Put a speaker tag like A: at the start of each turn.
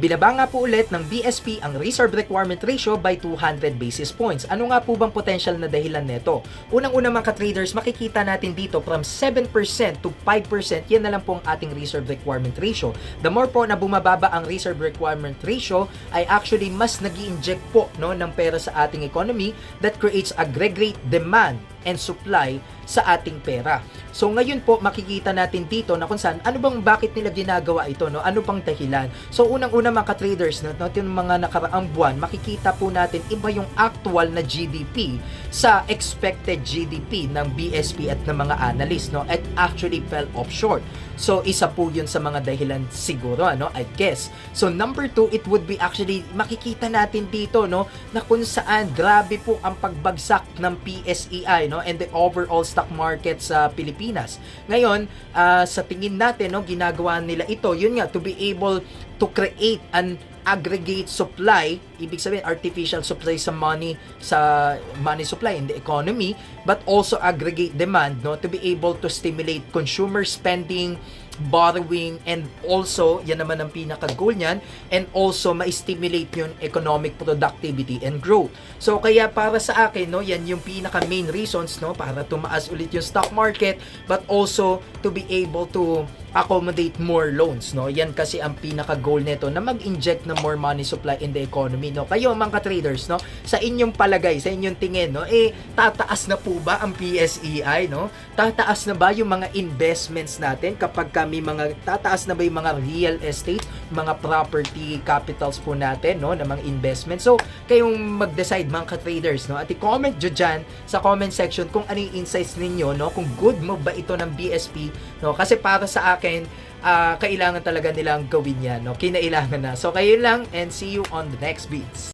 A: Binaba nga po ulit ng BSP ang reserve requirement ratio by 200 basis points. Ano nga po bang potential na dahilan nito? Unang-una mga traders makikita natin dito from 7% to 5%, yan na lang po ang ating reserve requirement ratio. The more po na bumababa ang reserve requirement ratio, ay actually mas nag inject po no, ng pera sa ating economy that creates aggregate demand and supply sa ating pera. So ngayon po makikita natin dito na kung saan ano bang bakit nila ginagawa ito no? Ano bang dahilan? So unang-una mga traders no, no yung mga nakaraang buwan makikita po natin iba yung actual na GDP sa expected GDP ng BSP at ng mga analyst no at actually fell off short. So isa po yun sa mga dahilan siguro ano I guess. So number two it would be actually makikita natin dito no na kung saan grabe po ang pagbagsak ng PSEI no and the overall stock market sa Pilipinas. Ngayon, ah, sa tingin natin no ginagawa nila ito, yun nga to be able to create an aggregate supply, ibig sabihin artificial supply sa money sa money supply in the economy, but also aggregate demand no to be able to stimulate consumer spending, borrowing and also yan naman ang pinaka goal niyan and also ma-stimulate yung economic productivity and growth. So kaya para sa akin no yan yung pinaka main reasons no para tumaas ulit yung stock market but also to be able to accommodate more loans no? Yan kasi ang pinaka goal nito na mag-inject ng more money supply in the economy no? Kayo mga traders no? Sa inyong palagay sa inyong tingin no? Eh tataas na po ba ang PSEI no? Tataas na ba yung mga investments natin kapag kami mga tataas na ba yung mga real estate mga property capitals po natin no? Na mga investments. So kayong mag-decide mga traders no? At i-comment dyan sa comment section kung ano yung insights ninyo no? Kung good move ba ito ng BSP no? Kasi para sa ah, kailangan talaga nilang gawin yan no? Kinailangan na. So kayo lang and see you on the next beats